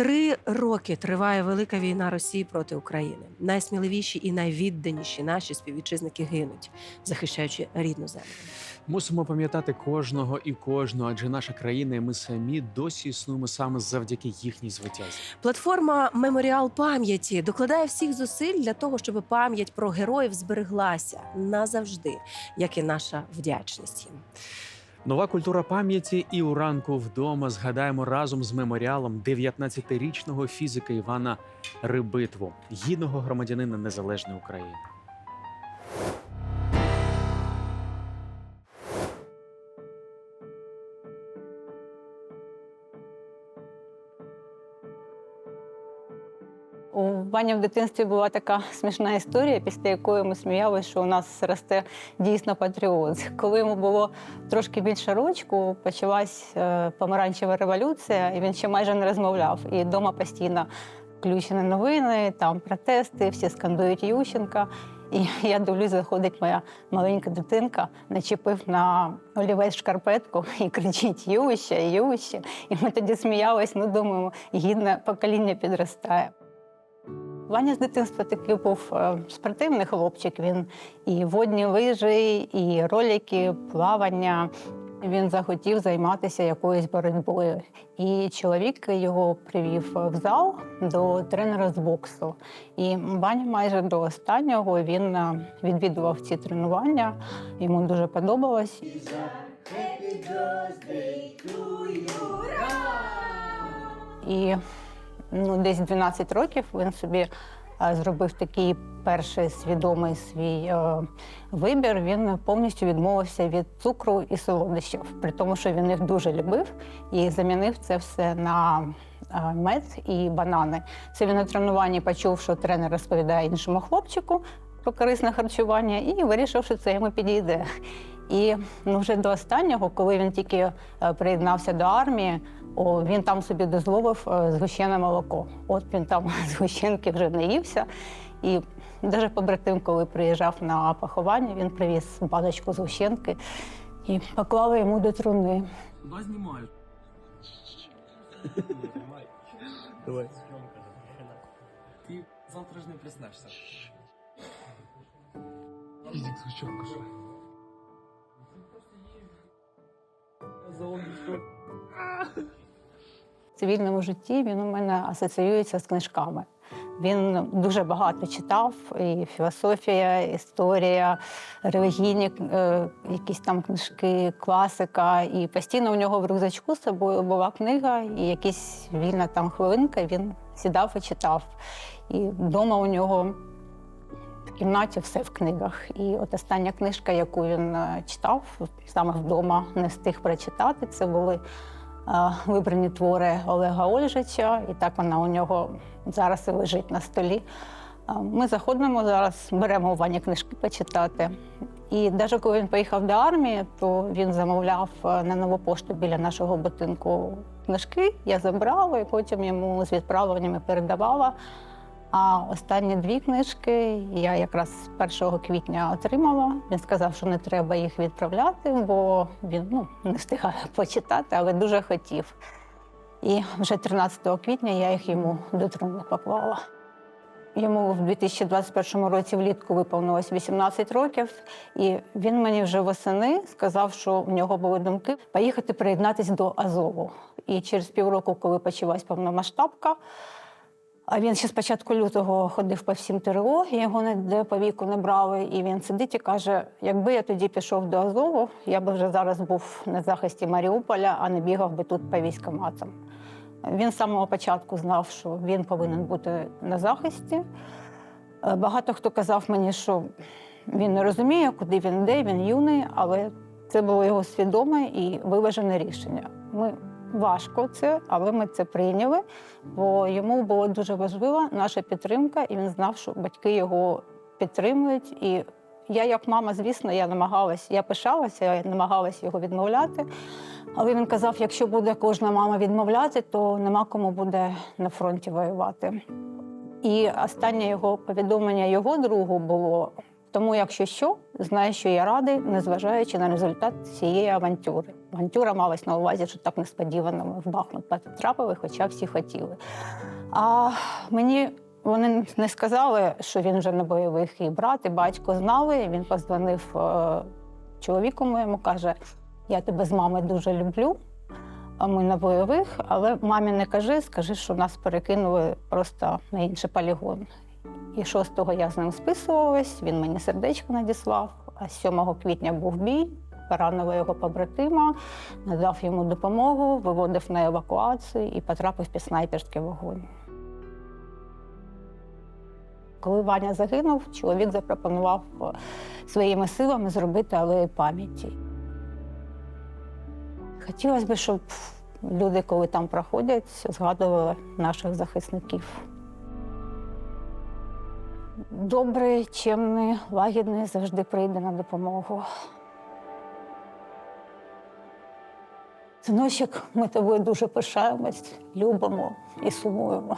Три роки триває велика війна Росії проти України. Найсміливіші і найвідданіші наші співвітчизники гинуть, захищаючи рідну землю. Мусимо пам'ятати кожного і кожну, адже наша країна і ми самі досі існуємо саме завдяки їхній звитязі. Платформа Меморіал пам'яті докладає всіх зусиль для того, щоб пам'ять про героїв збереглася назавжди, як і наша вдячність їм. Нова культура пам'яті і у ранку вдома згадаємо разом з меморіалом 19-річного фізика Івана Рибитву, гідного громадянина незалежної України. У Вані в дитинстві була така смішна історія, після якої ми сміялися, що у нас росте дійсно патріот. Коли йому було трошки більше рочку, почалась е, помаранчева революція, і він ще майже не розмовляв. І вдома постійно включені новини, там протести, всі скандують Ющенка. І я дивлюсь, заходить моя маленька дитинка, начепив на олівець шкарпетку і кричить Юща, Юща. І ми тоді сміялись, ну думаємо, гідне покоління підростає. Ваня з дитинства такий був е, спортивний хлопчик. Він і водні лижі, і ролики, плавання. Він захотів займатися якоюсь боротьбою. І чоловік його привів в зал до тренера з боксу. І Ваня майже до останнього він е, відвідував ці тренування. Йому дуже подобалось. І ну, десь 12 років він собі е, зробив такий перший свідомий свій е, вибір. Він повністю відмовився від цукру і солодощів, при тому, що він їх дуже любив і замінив це все на е, мед і банани. Це він на тренуванні почув, що тренер розповідає іншому хлопчику про корисне харчування, і вирішив, що це йому підійде. І ну, вже до останнього, коли він тільки приєднався до армії, о, він там собі дозволив е, згущене молоко. От він там згущенки вже наївся. І навіть побратим, коли приїжджав на поховання, він привіз баночку згущенки і поклали йому до труни. Куда знімаю? Давай. Ти завтра ж не приснешся. Фізик звучок. В цивільному житті він у мене асоціюється з книжками. Він дуже багато читав, і філософія, історія, релігійні е, якісь там книжки, класика. І постійно у нього в рюкзачку з собою була книга, і якась вільна там хвилинка він сідав і читав. І вдома у нього кімнаті все в книгах. І от остання книжка, яку він е, читав, саме вдома не встиг прочитати, це були е, вибрані твори Олега Ольжича, і так вона у нього зараз і лежить на столі. Е, Ми заходимо зараз, беремо у Вані книжки почитати. І навіть коли він поїхав до армії, то він замовляв на нову пошту біля нашого будинку книжки. Я забрала і потім йому з відправленнями передавала. А останні дві книжки я якраз 1 квітня отримала. Він сказав, що не треба їх відправляти, бо він ну, не встигає почитати, але дуже хотів. І вже 13 квітня я їх йому до труни поклала. Йому в 2021 році влітку виповнилось 18 років, і він мені вже восени сказав, що в нього були думки поїхати приєднатися до Азову. І через півроку, коли почалась повномасштабка, а він ще з початку лютого ходив по всім ТРО, його ніде по віку не брали. І він сидить і каже: якби я тоді пішов до Азову, я би вже зараз був на захисті Маріуполя, а не бігав би тут по військоматам. Він з самого початку знав, що він повинен бути на захисті. Е, Багато хто казав мені, що він не розуміє, куди він йде, він юний, але це було його свідоме і виважене рішення. Ми важко це, але ми це прийняли, бо йому було дуже важлива наша підтримка, і він знав, що батьки його підтримують. І я, як мама, звісно, я намагалась, я пишалася, я намагалась його відмовляти. Але він казав: якщо буде кожна мама відмовляти, то нема кому буде на фронті воювати. І останнє його повідомлення його другу було Тому, якщо що, знаю, що я радий, незважаючи на результат цієї авантюри. Авантюра малась на увазі, що так несподівано ми в Бахмут потрапили, хоча всі хотіли. А мені вони не сказали, що він вже на бойових, і брат, і батько знали. Він позвонив е, чоловіку моєму, каже: Я тебе з мами дуже люблю. А ми на бойових, але мамі не кажи, скажи, що нас перекинули просто на інший полігон. І 6-го я з ним списувалась, він мені сердечко надіслав, а 7 квітня був бій, поранили його побратима, надав йому допомогу, виводив на евакуацію і потрапив під снайперський вогонь. Коли Ваня загинув, чоловік запропонував е, своїми силами зробити алею пам'яті. Хотілося б, щоб люди, коли там проходять, згадували наших захисників. Добрий, чемний, лагідний завжди прийде на допомогу. Синочок, ми тобою дуже пишаємось, любимо і сумуємо.